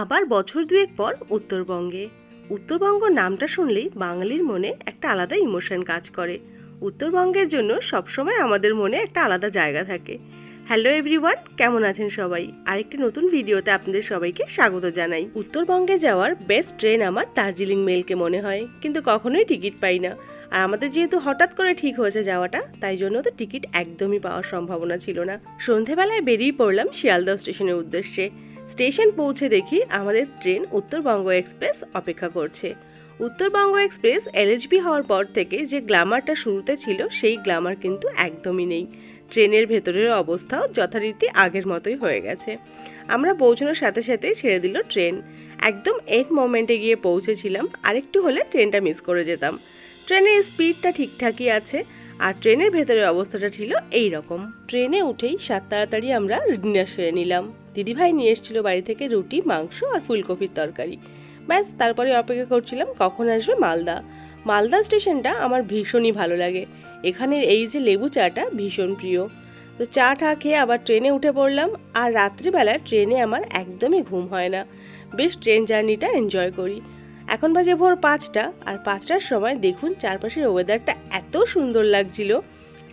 আবার বছর দুয়েক পর উত্তরবঙ্গে। উত্তরবঙ্গ নামটা শুনলেই বাঙালির মনে একটা আলাদা ইমোশন কাজ করে। উত্তরবঙ্গের জন্য সবসময় আমাদের মনে একটা আলাদা জায়গা থাকে। হ্যালো এভরিওয়ান, কেমন আছেন সবাই? আরেকটি নতুন ভিডিওতে আপনাদের সবাইকে স্বাগত জানাই। উত্তরবঙ্গে যাওয়ার বেস্ট ট্রেন আমার দার্জিলিং মেলকে মনে হয়, কিন্তু কখনোই টিকিট পাই না। আর আমাদের যেহেতু হঠাৎ করে ঠিক হয়েছে যাওয়াটা, তাই জন্য তো টিকিট একদমই পাওয়ার সম্ভাবনা ছিল না। সন্ধেবেলায় বেরিয়ে পড়লাম শিয়ালদহ স্টেশনের উদ্দেশ্যে। স্টেশন পৌঁছে দেখি আমাদের ট্রেন উত্তরবঙ্গ এক্সপ্রেস অপেক্ষা করছে। উত্তরবঙ্গ এক্সপ্রেস এলএচবি হওয়ার পর থেকে যে গ্ল্যামারটা শুরুতে ছিল, সেই গ্ল্যামার কিন্তু একদমই নেই। ট্রেনের ভেতরের অবস্থাও যথারীতি আগের মতোই হয়ে গেছে। আমরা পৌঁছানোর সাথে সাথে ছেড়ে দিল ট্রেন। একদম এন্ড মোমেন্টে গিয়ে পৌঁছেছিলাম। আরেকটু হলে ট্রেনটা মিস করে যেতাম। ট্রেনের স্পিডটা ঠিকঠাকই আছে। আর ট্রেনের ভেতরের অবস্থাটা ছিল এই রকম ট্রেনে উঠেই সাত তাড়াতাড়ি আমরা ডিনার সেরে নিলাম। দিদিভাই নিয়ে এসেছিল বাড়ি থেকে রুটি, মাংস আর ফুলকপির তরকারি। ব্যাস, তারপরে অপেক্ষা করছিলাম, কখন আসবে মালদা? মালদা স্টেশনটা আমার ভীষণই ভালো লাগে। এখানের এই যে লেবু চাটা ভীষণ প্রিয়। তো চা টা খেয়ে আবার ট্রেনে উঠে পড়লাম আর রাত্রিবেলা ট্রেনে আমার একদমই ঘুম হয় না। বেশ ট্রেন জার্নিটা এনজয় করি। এখন বাজে ভোর পাঁচটা আর পাঁচটার সময় দেখুন চারপাশের ওয়েদারটা এত সুন্দর লাগছিল।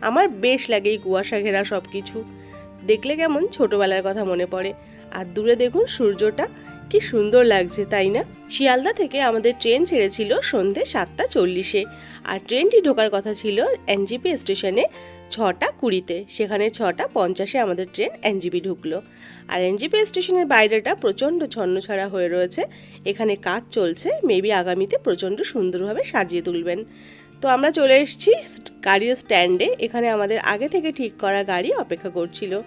আমার বেশ লাগে এই কুয়াশা ঘেরা সব কিছু দেখলে কেমন ছোটবেলার কথা মনে পড়ে। আর দূরে দেখুন সূর্যটা, কি সুন্দর লাগছে, তাই না? শিয়ালদা থেকে আমাদের ট্রেন ছেড়েছিল সন্ধে সাতটা চল্লিশে। আর ট্রেনটি ঢোকার কথা ছিল এনজিপি স্টেশনে। ছটা কুড়িতে, সেখানে ছটা পঞ্চাশে আমাদের ট্রেন এনজিপি ঢুকলো। আর এনজিপি স্টেশনের বাইরেটা প্রচণ্ড ছন্নছাড়া হয়ে রয়েছে। এখানে কাজ চলছে মেবি আগামীতে প্রচণ্ড সুন্দরভাবে সাজিয়ে তুলবেন। তো আমরা চলে এসেছি গাড়ির স্ট্যান্ডে। এখানে আমাদের আগে থেকে ঠিক করা গাড়ি অপেক্ষা করছিল।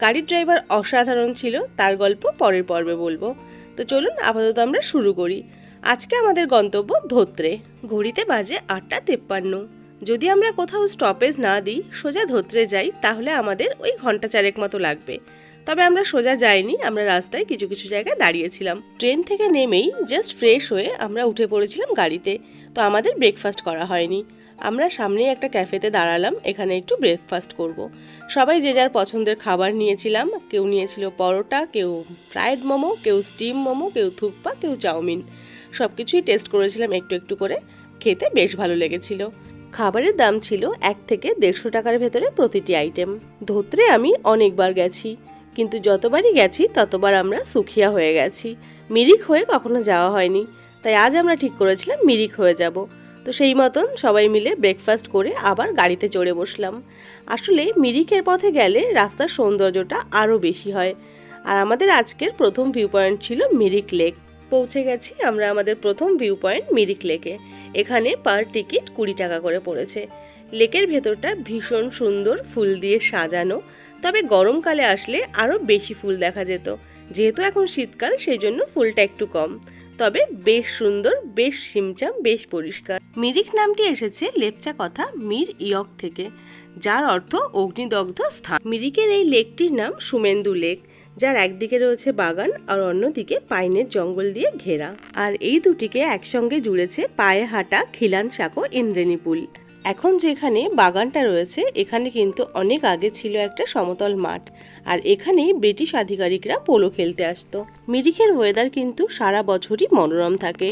গাড়ির ড্রাইভার অসাধারণ ছিল, তার গল্প পরের পর্বে বলব। তো চলুন, আপাতত আমরা শুরু করি। আজকে আমাদের গন্তব্য ধোত্রে। ঘড়িতে বাজে আটটা তেপ্পান্ন। যদি আমরা কোথাও স্টপেজ না দিই, সোজা ধোত্রে যাই, তাহলে আমাদের ওই ঘণ্টা চারেক মতো লাগবে। তবে আমরা সোজা যাইনি, আমরা রাস্তায় কিছু কিছু জায়গায় দাঁড়িয়েছিলাম। ট্রেন থেকে নেমেই জাস্ট ফ্রেশ হয়ে আমরা উঠে পড়েছিলাম গাড়িতে। তো আমাদের ব্রেকফাস্ট করা হয়নি। আমরা সামনে একটা ক্যাফেতে দাঁড়ালাম, এখানে একটু ব্রেকফাস্ট করব। সবাই যে যার পছন্দের খাবার নিয়েছিলাম, কেউ নিয়েছিল পরোটা, কেউ ফ্রায়েড মোমো, কেউ স্টিম মোমো, কেউ থুকপা, কেউ চাউমিন। সব কিছুই টেস্ট করেছিলাম একটু একটু করে। খেতে বেশ ভালো লেগেছিল। খাবারের দাম ছিল এক থেকে দেড়শো টাকার ভেতরে প্রতিটি আইটেম। ধোত্রে আমি অনেকবার গেছি, কিন্তু যতবারই গেছি ততবার আমরা সুখিয়া হয়ে গেছি। মিরিক হয়ে কখনো যাওয়া হয়নি, তাই আজ আমরা ঠিক করেছিলাম মিরিক হয়ে যাব। তো সেই মতন সবাই মিলে ব্রেকফাস্ট করে আবার গাড়িতে চড়ে বসলাম। আসলে মিরিকের পথে গেলে রাস্তার সৌন্দর্যটা আরও বেশি হয়। আর আমাদের আজকের প্রথম ভিউ পয়েন্ট ছিল মিরিক লেক পৌঁছে গেছি আমরা আমাদের প্রথম ভিউ পয়েন্ট মিরিক লেকে এখানে পার টিকিট কুড়ি টাকা করে পড়েছে। লেকের ভেতরটা ভীষণ সুন্দর ফুল দিয়ে সাজানো, তবে গরমকালে আসলে আরও বেশি ফুল দেখা যেত। যেহেতু এখন শীতকাল, সেই জন্য ফুলটা একটু কম। তবে বেশ সুন্দর, বেশ সিমচাম, বেশ পরিষ্কার। মিরিক নামটি এসেছে লেপচা কথা মির ইয়ক থেকে, যার অর্থ অগ্নিদগ্ধ স্থান। মিরিকের এই লেকটির নাম সুমেন্দু লেক যার একদিকে রয়েছে বাগান আর অন্যদিকে পাইনের জঙ্গল দিয়ে ঘেরা। আর এই দুটিকে একসঙ্গে জুড়েছে পায়ে হাঁটা খিলান সাঁকো ইন্দ্রেণীপুল এখন যেখানে বাগানটা রয়েছে, এখানে কিন্তু অনেক আগে ছিল একটা সমতল মাঠ। আর এখানেই ব্রিটিশ আধিকারিকরা পোলো খেলতে আসতো। মিরিখের ওয়েদার কিন্তু সারা বছরই মনোরম থাকে।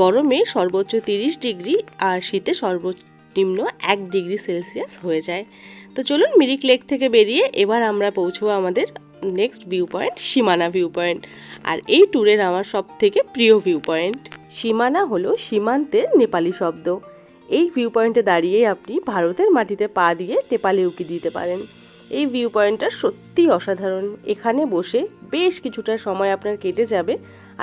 গরমে সর্বোচ্চ তিরিশ ডিগ্রি আর শীতে সর্বনিম্ন এক ডিগ্রি সেলসিয়াস হয়ে যায়। তো চলুন মিরিক লেক থেকে বেরিয়ে এবার আমরা পৌঁছবো আমাদের next view point Simana view point আর এই ট্যুরের আমার সব থেকে প্রিয় ভিউ পয়েন্ট সীমানা হলো সীমান্তের নেপালি শব্দ। এই ভিউ পয়েন্টে দাঁড়িয়ে আপনি ভারতের মাটিতে পা দিয়ে নেপালে উঁকি দিতে পারেন। এই ভিউ পয়েন্টটা সত্যিই অসাধারণ। এখানে বসে বেশ কিছুটা সময় আপনার কেটে যাবে,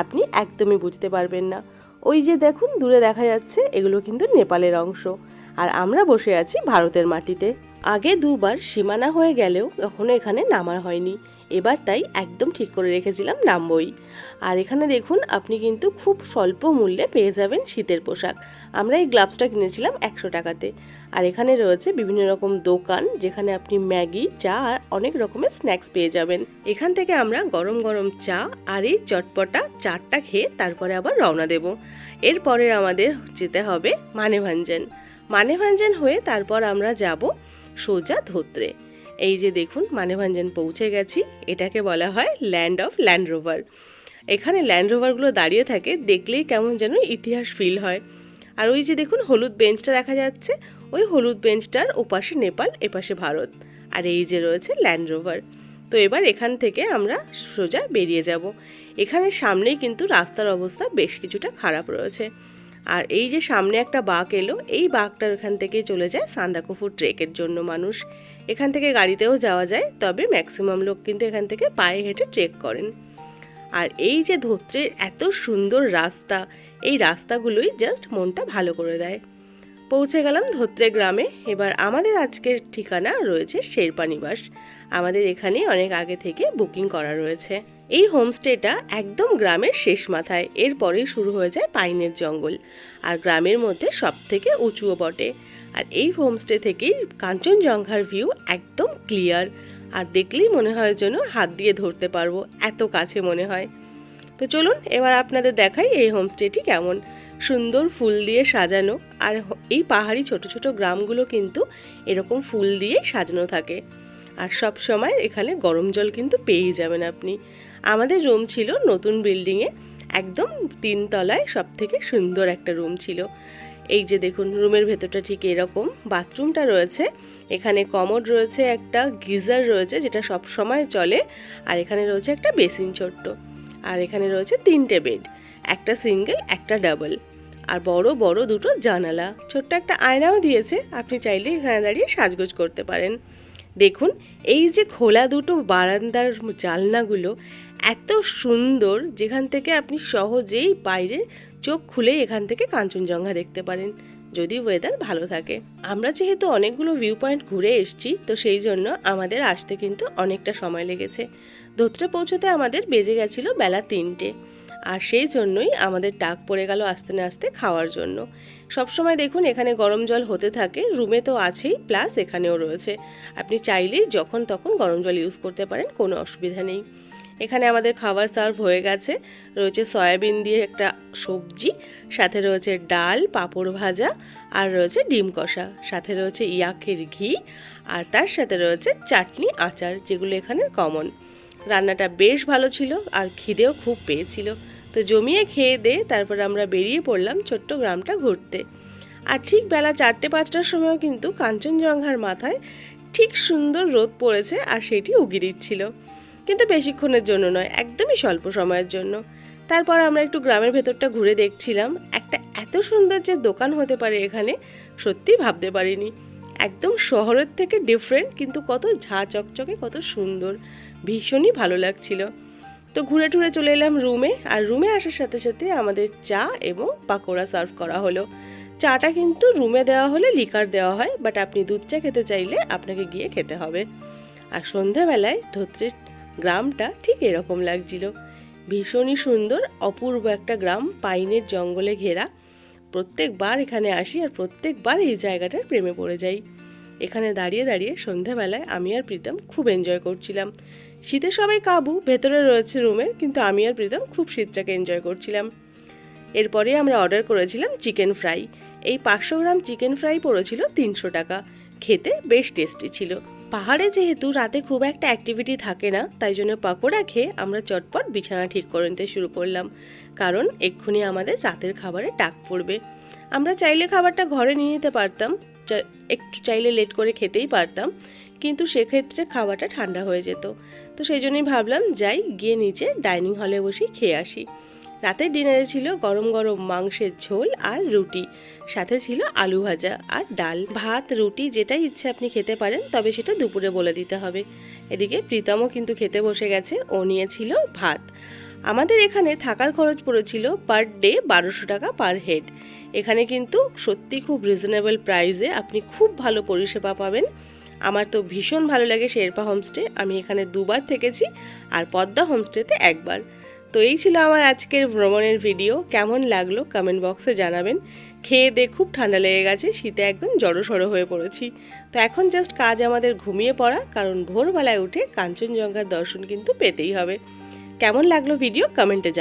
আপনি একদমই বুঝতে পারবেন না। ওই যে দেখুন, দূরে দেখা যাচ্ছে, এগুলো কিন্তু নেপালের অংশ। আর আমরা বসে আছি ভারতের মাটিতে। আগে দুবার সীমানা হয়ে গেলেও কখনো এখানে নামার হয়নি। এবার তাই একদম ঠিক করে রেখেছিলাম নামবই। আর এখানে দেখুন, আপনি কিন্তু খুব স্বল্প মূল্যে পেয়ে যাবেন শীতের পোশাক। আমরা এই গ্লাভসটা কিনেছিলাম একশো টাকাতে। আর এখানে রয়েছে বিভিন্ন রকম দোকান, যেখানে আপনি ম্যাগি, চা আর অনেক রকমের স্ন্যাক্স পেয়ে যাবেন। এখান থেকে আমরা গরম গরম চা আর এই চটপটা চারটা খেয়ে তারপরে আবার রওনা দেব। এরপরে আমাদের যেতে হবে মানেভাঞ্জন। মানেভাঞ্জন হয়ে তারপর আমরা যাব সোজা ধোত্রে। এই যে দেখুন মানে মানেভাঞ্জন পৌঁছে গেছি। এটাকে বলা হয় ল্যান্ড অফ ল্যান্ড রোভার। এখানে ল্যান্ড রোভারগুলো দাঁড়িয়ে থাকে, দেখলেই কেমন যেন ইতিহাস ফিল হয়। আর ওই যে দেখুন, হলুদ বেঞ্চটা দেখা যাচ্ছে। ওই হলুদ বেঞ্চটার ওপাশে নেপাল, এপাশে ভারত। আর এই যে রয়েছে ল্যান্ড রোভার। তো এবার এখান থেকে আমরা সোজা বেরিয়ে যাব। এখানে সামনেই কিন্তু রাস্তার অবস্থা বেশ কিছুটা খারাপ রয়েছে। আর এই যে সামনে একটা বাঘ এলো, এই বাঘটার এখান থেকে চলে যায় সান্দাকফুর ট্রেকের জন্য মানুষ। এখান থেকে গাড়িতেও যাওয়া যায়, তবে ম্যাক্সিমাম লোক কিন্তু এখান থেকে পায়ে হেঁটে ট্রেক করেন। আর এই যে ধোত্রের এত সুন্দর রাস্তা, এই রাস্তাগুলোই জাস্ট মনটা ভালো করে দেয়। পৌঁছে গেলাম ধোত্রে গ্রামে। এবার আমাদের আজকের ঠিকানা রয়েছে শেরপা নিবাস আমাদের এখানে অনেক আগে থেকে বুকিং করা রয়েছে। এই হোমস্টেটা একদম গ্রামের শেষ মাথায়। এরপরেই শুরু হয়ে যায় পাইনের জঙ্গল। আর গ্রামের মধ্যে সব থেকে উঁচুও বটে। আর এই হোমস্টে থেকেই কাঞ্চনজঙ্ঘার ভিউ একদম ক্লিয়ার। আর দেখলেই মনে হয় যেন হাত দিয়ে ধরতে পারব, এত কাছে মনে হয়। তো চলুন, এবার আপনাদের দেখাই এই হোমস্টেটি কেমন। সুন্দর ফুল দিয়ে সাজানো। আর এই পাহাড়ি ছোট ছোট গ্রামগুলো কিন্তু এরকম ফুল দিয়েই সাজানো থাকে। আর সব সময় এখানে গরম জল কিন্তু পেয়েই যাবেন আপনি। আমাদের রুম ছিল নতুন বিল্ডিংয়ে একদম তিনতলায় সব থেকে সুন্দর একটা রুম ছিল। এই যে দেখুন রুমের ভেতরটা ঠিক এরকম। বাথরুমটা রয়েছে। এখানে কমোড রয়েছে, একটা গিজার রয়েছে, যেটা সব সময় চলে। আর এখানে রয়েছে একটা বেসিন ছোট্ট। আর এখানে রয়েছে তিনটে বেড একটা সিঙ্গেল একটা ডাবল আর বড় বড় দুটো জানালা। ছোট্ট একটা আয়নাও দিয়েছে। আপনি চাইলে এখানে দাঁড়িয়ে সাজগোজ করতে পারেন। দেখুন, এই যে খোলা দুটো বারান্দার জানলাগুলো এত সুন্দর, যেখান থেকে আপনি সহজেই বাইরে চোখ খুলে এখান থেকে কাঞ্চনজঙ্ঘা দেখতে পারেন। যদি ওয়েদার ভালো থাকে। আমরা যেহেতু অনেকগুলো ভিউ পয়েন্ট ঘুরে এসেছি, তো সেই জন্য আমাদের আসতে কিন্তু অনেকটা সময় লেগেছে। ধোত্রে পৌঁছতে আমাদের বেজে গেছিল বেলা তিনটে। আর সেই জন্যই আমাদের ডাক পড়ে গেল আস্তে না আস্তে খাওয়ার জন্য। সবসময় দেখুন এখানে গরম জল হতে থাকে রুমে তো আছেই প্লাস এখানেও রয়েছে। আপনি চাইলেই যখন তখন গরম জল ইউজ করতে পারেন, কোনো অসুবিধা নেই। এখানে আমাদের খাবার সার্ভ হয়ে গেছে। রয়েছে সয়াবিন দিয়ে একটা সবজি, সাথে রয়েছে ডাল, পাঁপড় ভাজা, আর রয়েছে ডিম কষা। সাথে রয়েছে ইয়াকের ঘি, আর তার সাথে রয়েছে চাটনি আচার, যেগুলো এখানে কমন রান্নাটা বেশ ভালো ছিল আর খিদেও খুব পেয়েছিল। তো জমিয়ে খেয়ে দে, তারপর আমরা বেরিয়ে পড়লাম ছোট্ট গ্রামটা ঘুরতে। আর ঠিক বেলা চারটে পাঁচটার সময়ও কিন্তু কাঞ্চনজঙ্ঘার মাথায় ঠিক সুন্দর রোদ পড়েছে আর সেটি উগি দিচ্ছিল। কিন্তু বেশিক্ষণের জন্য নয়, একদমই স্বল্প সময়ের জন্য। তারপর আমরা একটু গ্রামের ভেতরটা ঘুরে দেখছিলাম। একটা এত সুন্দর যে দোকান হতে পারে এখানে সত্যি ভাবতে পারিনি। একদম শহরের থেকে ডিফারেন্ট কিন্তু কত ঝা চকচকে, কত সুন্দর। ভীষণই ভালো লাগছিল। তো ঘুরে টুরে চলে এলাম রুমে, আর রুমে আসার সাথে সাথে আমাদের চা এবং পাকোড়া সার্ভ করা হলো। চাটা কিন্তু রুমে দেওয়া হলে লিকার দেওয়া হয় বাট আপনি দুধ চা খেতে চাইলে আপনাকে গিয়ে খেতে হবে। আর সন্ধ্যাবেলায় ধোত্রের গ্রামটা ঠিক এরকম লাগছিল। ভীষণই সুন্দর, অপূর্ব একটা গ্রাম, পাইনের জঙ্গলে ঘেরা। প্রত্যেকবার এখানে আসি আর প্রত্যেকবার এই জায়গাটার প্রেমে পড়ে যাই। এখানে দাঁড়িয়ে দাঁড়িয়ে সন্ধ্যাবেলায় আমি আর প্রীতম খুব এনজয় করছিলাম। শীতে সবাই কাবু, ভেতরে রয়েছে রুমে কিন্তু আমি আর প্রীতম খুব শীতটাকে এনজয় করছিলাম। এরপরে আমরা অর্ডার করেছিলাম চিকেন ফ্রাই এই পাঁচশো গ্রাম চিকেন ফ্রাই পড়েছিল তিনশো টাকা। খেতে বেশ টেস্টি ছিল। পাহাড়ে যেহেতু রাতে খুব একটা অ্যাক্টিভিটি থাকে না, তাই জন্য পাকোড়া খেয়ে আমরা চটপট বিছানা ঠিক করে নিতে শুরু করলাম। কারণ এক্ষুনি আমাদের রাতের খাবারে ডাক পড়বে। আমরা চাইলে খাবারটা ঘরে নিয়ে নিতে পারতাম একটু চাইলে লেট করে খেতেই পারতাম, কিন্তু সেক্ষেত্রে খাবারটা ঠান্ডা হয়ে যেত। তো সেই জন্যই ভাবলাম, যাই গিয়ে নিচে ডাইনিং হলে বসেই খেয়ে আসি। রাতের ডিনারে ছিল গরম গরম মাংসের ঝোল আর রুটি। সাথে ছিল আলু ভাজা আর ডাল। ভাত, রুটি যেটাই ইচ্ছে আপনি খেতে পারেন, তবে সেটা দুপুরে বলে দিতে হবে। এদিকে প্রীতমও কিন্তু খেতে বসে গেছে, ও নিয়েছিল ভাত। আমাদের এখানে থাকার খরচ পড়েছিল পার ডে বারোশো টাকা পার হেড। এখানে কিন্তু সত্যি খুব রিজনেবল প্রাইসে আপনি খুব ভালো পরিষেবা পাবেন। আমার তো ভীষণ ভালো লাগে শেরপা হোমস্টে। আমি এখানে দুবার থেকেছি আর পদ্মা হোমস্টেতে একবার। তো এই ছিল আমার আজকের ভ্রমণের ভিডিও কেমন লাগল কমেন্ট বক্সে জানাবেন। খেয়ে দিয়ে খুব ঠান্ডা লেগে গেছে, শীতে একদম জড়সড়ো হয়ে পড়েছি। তো এখন জাস্ট কাজ আমাদের ঘুমিয়ে পড়া, কারণ ভোরবেলায় উঠে কাঞ্চনজঙ্ঘার দর্শন কিন্তু পেতেই হবে। কেমন লাগল ভিডিও কমেন্টে